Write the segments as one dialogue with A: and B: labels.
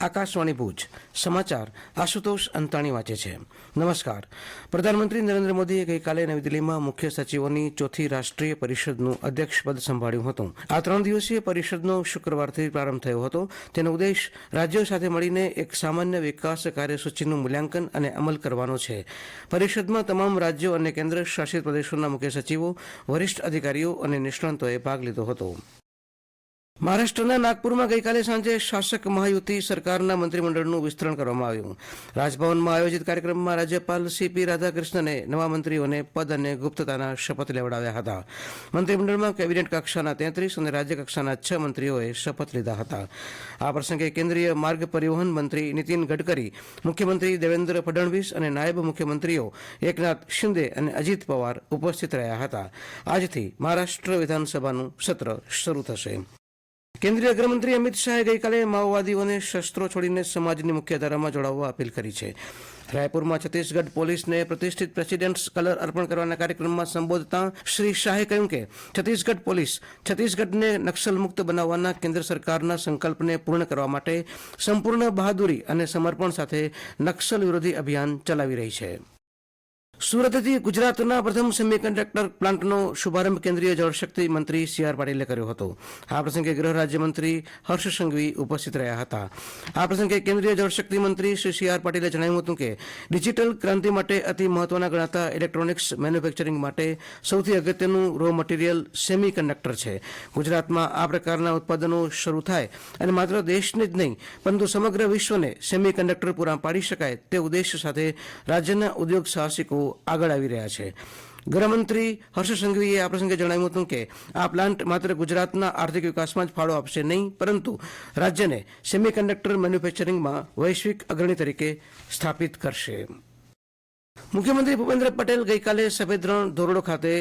A: આકાશવાણી ભુજ, સમાચાર આશુતોષ અંતાણી વાંચે છે. નમસ્કાર. પ્રધાનમંત્રી નરેન્દ્ર મોદીએ ગઈકાલે નવી દિલ્હીમાં મુખ્ય સચિવોની ચોથી રાષ્ટ્રીય પરિષદનું અધ્યક્ષપદ સંભાળ્યું હતું. આ ત્રણ દિવસીય પરિષદનો શુક્રવારથી પ્રારંભ થયો હતો. તેનો ઉદ્દેશ રાજ્યો સાથે મળીને એક સામાન્ય વિકાસ કાર્યસૂચિનું મૂલ્યાંકન અને અમલ કરવાનો છે. પરિષદમાં તમામ રાજ્યો અને કેન્દ્ર શાસિત પ્રદેશોના મુખ્ય સચિવો, વરિષ્ઠ અધિકારીઓ અને નિષ્ણાંતોએ ભાગ લીધો હતો. મહારાષ્ટ્રના નાગપુરમાં ગઈકાલે સાંજે શાસક મહાયુતિ સરકારના મંત્રીમંડળનું વિસ્તરણ કરવામાં આવ્યું. રાજભવનમાં આયોજિત કાર્યક્રમમાં રાજ્યપાલ સીપી રાધાકૃષ્ણને નવા મંત્રીઓને પદ અને ગુપ્તતાના શપથ લેવડાવ્યા હતા. મંત્રીમંડળમાં કેબિનેટ કક્ષાના તેત્રીસ અને રાજ્ય કક્ષાના છ મંત્રીઓએ શપથ લીધા હતા. આ પ્રસંગે કેન્દ્રીય માર્ગ પરિવહન મંત્રી નીતિન ગડકરી, મુખ્યમંત્રી દેવેન્દ્ર ફડણવીસ અને નાયબ મુખ્યમંત્રીઓ એકનાથ શિંદે અને અજીત પવાર ઉપસ્થિત રહ્યા હતા. આજથી મહારાષ્ટ્ર વિધાનસભાનું સત્ર શરૂ થશે. કેન્દ્રીય ગૃહમંત્રી અમિત શાહે ગઈકાલે માઓવાદીઓને શસ્ત્રો છોડીને સમાજની મુખ્યધારામાં જોડાવવા અપીલ કરી છે. રાયપુરમાં છત્તીસગઢ પોલીસને પ્રતિષ્ઠિત પ્રેસિડેન્ટ્સ કલર અર્પણ કરવાના કાર્યક્રમમાં સંબોધતા શ્રી શાહે કહ્યું કે, છત્તીસગઢ પોલીસ છત્તીસગઢને નક્સલ મુક્ત બનાવવાના કેન્દ્ર સરકારના સંકલ્પને પૂર્ણ કરવા માટે સંપૂર્ણ બહાદુરી અને સમર્પણ સાથે નક્સલ વિરોધી અભિયાન ચલાવી રહી છે. સુરતથી ગુજરાતના પ્રથમ સેમિકન્ડક્ટર પ્લાન્ટનો શુભારંભ કેન્દ્રીય જળશક્તિ મંત્રી સી આર પાટીલે કર્યો હતો. આ પ્રસંગે ગૃહ રાજ્યમંત્રી હર્ષ સંઘવી ઉપસ્થિત રહ્યા હતા. આ પ્રસંગે કેન્દ્રીય જળશક્તિ મંત્રી શ્રી સી આર પાટીલે જણાવ્યું હતું કે, ડિજિટલ ક્રાંતિ માટે અતિ મહત્વના ગણાતા ઇલેક્ટ્રોનિક્સ મેન્યુફેક્ચરિંગ માટે સૌથી અગત્યનું રો મટીરિયલ સેમી કંડક્ટર છે. ગુજરાતમાં આ પ્રકારના ઉત્પાદનો શરૂ થાય અને માત્ર દેશને જ નહીં, પરંતુ સમગ્ર વિશ્વને સેમી કંડક્ટર પૂરા પાડી શકાય તે ઉદ્દેશ સાથે રાજ્યના ઉદ્યોગ સાહસિકો આગળ આવી રહ્યા છે. ગૃહમંત્રી હર્ષ સંઘવીએ આ પ્રસંગે જણાવ્યું હતું કે, આ પ્લાન્ટ માત્ર ગુજરાતના આર્થિક વિકાસમાં જ ફાળો આપશે નહીં, પરંતુ રાજ્યને સેમિકન્ડક્ટર મેન્યુફેક્ચરિંગમાં વૈશ્વિક અગ્રણી તરીકે સ્થાપિત કરશે. મુખ્યમંત્રી ભૂપેન્દ્ર પટેલ ગઈકાલે સફેદ રણ ધોરડો ખાતે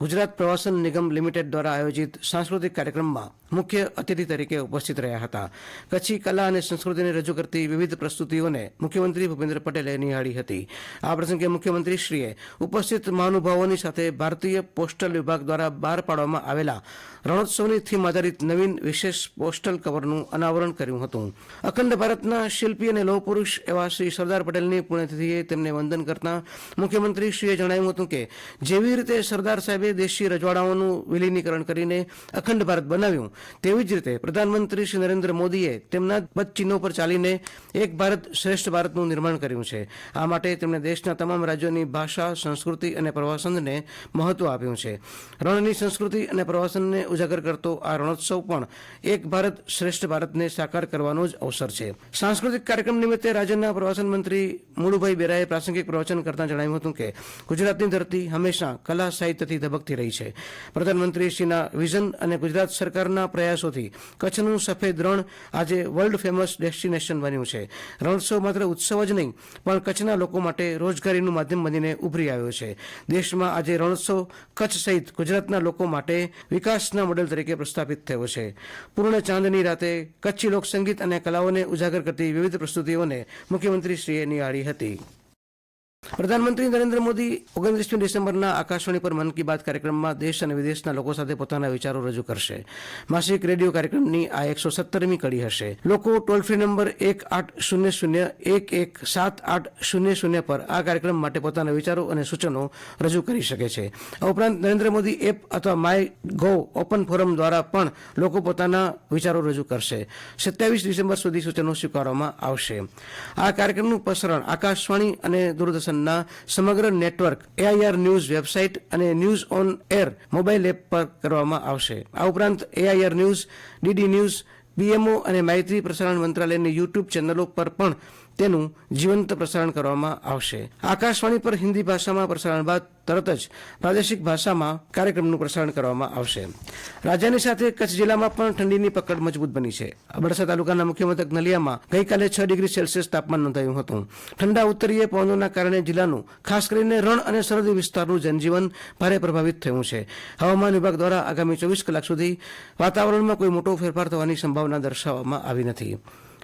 A: ગુજરાત પ્રવાસન નિગમ લિમિટેડ દ્વારા આયોજિત સાંસ્કૃતિક કાર્યક્રમમાં મુખ્ય અતિથિ તરીકે ઉપસ્થિત રહ્યા હતા. કચ્છી કલા અને સંસ્કૃતિને રજૂ કરતી વિવિધ પ્રસ્તુતિઓને મુખ્યમંત્રી ભૂપેન્દ્ર પટેલે નિહાળી હતી. આ પ્રસંગે મુખ્યમંત્રીશ્રીએ ઉપસ્થિત મહાનુભાવોની સાથે ભારતીય પોસ્ટલ વિભાગ દ્વારા બહાર પાડવામાં આવેલા રણોત્સવની થીમ આધારિત નવીન વિશેષ પોસ્ટલ કવરનું અનાવરણ કર્યું હતું. અખંડ ભારતના શિલ્પી અને લોહ પુરુષ એવા શ્રી સરદાર પટેલની પુણ્યતિથિએ તેમને વંદન કરતા મુખ્યમંત્રીશ્રીએ જણાવ્યું હતું કે, જેવી રીતે સરદાર સાહેબે દેશી રજવાડાઓનું વિલીનીકરણ કરીને અખંડ ભારત બનાવ્યું તેવી જ રીતે પ્રધાનમંત્રી શ્રી નરેન્દ્ર મોદીએ તેમના પદચિહ્નો પર ચાલીને એક ભારત શ્રેષ્ઠ ભારતનું નિર્માણ કર્યું છે. આ માટે તેમણે દેશના તમામ રાજ્યોની ભાષા, સંસ્કૃતિ અને પ્રવાસનને મહત્વ આપ્યું છે. રણની સંસ્કૃતિ અને પ્રવાસનને ઉજાગર કરતો આ રણોત્સવ પણ એક ભારત શ્રેષ્ઠ ભારતને સાકાર કરવાનો જ અવસર છે. સાંસ્કૃતિક કાર્યક્રમ નિમિત્તે રાજ્યના પ્રવાસન મંત્રી મુળુભાઈ બેરાએ પ્રાસંગિક પ્રવચન કરતા જણાવ્યું હતું કે, ગુજરાતની ધરતી હંમેશા કલા સાહિત્યથી ધબકતી રહી છે. પ્રધાનમંત્રીશ્રીના વિઝન અને ગુજરાત સરકારના પ્રયાસોથી કચ્છનું સફેદ રણ આજે વર્લ્ડ ફેમસ ડેસ્ટિનેશન બન્યું છે. રણોત્સવ માત્ર ઉત્સવ જ નહીં, પણ કચ્છના લોકો માટે રોજગારીનું માધ્યમ બનીને ઉભરી આવ્યો છે. દેશમાં આજે રણોત્સવ કચ્છ સહિત ગુજરાતના લોકો માટે વિકાસના મોડેલ તરીકે પ્રસ્થાપિત થયો છે. પૂર્ણ ચાંદની રાતે કચ્છી લોકસંગીત અને કલાઓને ઉજાગર કરતી વિવિધ પ્રસ્તુતિઓને મુખ્યમંત્રીશ્રીએ નિહાળી હતી. પ્રધાનમંત્રી નરેન્દ્ર મોદી ઓગણત્રીસમી ડિસેમ્બરના આકાશવાણી પર મન કી બાત કાર્યક્રમમાં દેશ અને વિદેશના લોકો સાથે પોતાના વિચારો રજૂ કરશે. માસિક રેડિયો કાર્યક્રમની આ એકસો સત્તરમી કડી હશે. લોકો ટોલ ફ્રી નંબર એક આઠ શૂન્ય શૂન્ય એક એક સાત આઠ શૂન્ય શૂન્ય પર આ કાર્યક્રમ માટે પોતાના વિચારો અને સૂચનો રજૂ કરી શકે છે. આ ઉપરાંત નરેન્દ્ર મોદી એપ અથવા માય ગો ઓપન ફોરમ દ્વારા પણ લોકો પોતાના વિચારો રજૂ કરશે. સત્યાવીસ ડિસેમ્બર સુધી સૂચનો સ્વીકારવામાં આવશે. આ કાર્યક્રમનું પ્રસારણ આકાશવાણી અને દૂરદર્શનના સમગ્ર નેટવર્ક એઆઈઆર ન્યૂઝ વેબસાઇટ અને news on air mobile app પર કરવામાં આવશે. આ ઉપરાંત AIR news DD news PMO અને માહિતી પ્રસારણ મંત્રાલયની યુટ્યુબ ચેનલો પર પણ તેનું જીવંત પ્રસારણ કરવામાં આવશે. આકાશવાણી પર હિન્દી ભાષામાં પ્રસારણ બાદ તરત જ પ્રાદેશિક ભાષામાં કાર્યક્રમનું પ્રસારણ કરવામાં આવશે. રાજ્યની સાથે કચ્છ જિલ્લામાં પણ ઠંડીની પકડ મજબૂત બની છે. અબડાસા તાલુકાના મુખ્ય મથક નલિયામાં ગઈકાલે છ ડિગ્રી સેલ્સિયસ તાપમાન નોંધાયું હતું. ઠંડા ઉત્તરીય પવનોના કારણે જિલ્લાનું, ખાસ કરીને રણ અને સરહદી વિસ્તારનું જનજીવન ભારે પ્રભાવિત થયું છે. હવામાન વિભાગ દ્વારા આગામી ચોવીસ કલાક સુધી વાતાવરણમાં કોઈ મોટો ફેરફાર થવાની સંભાવના દર્શાવવામાં આવી નથી.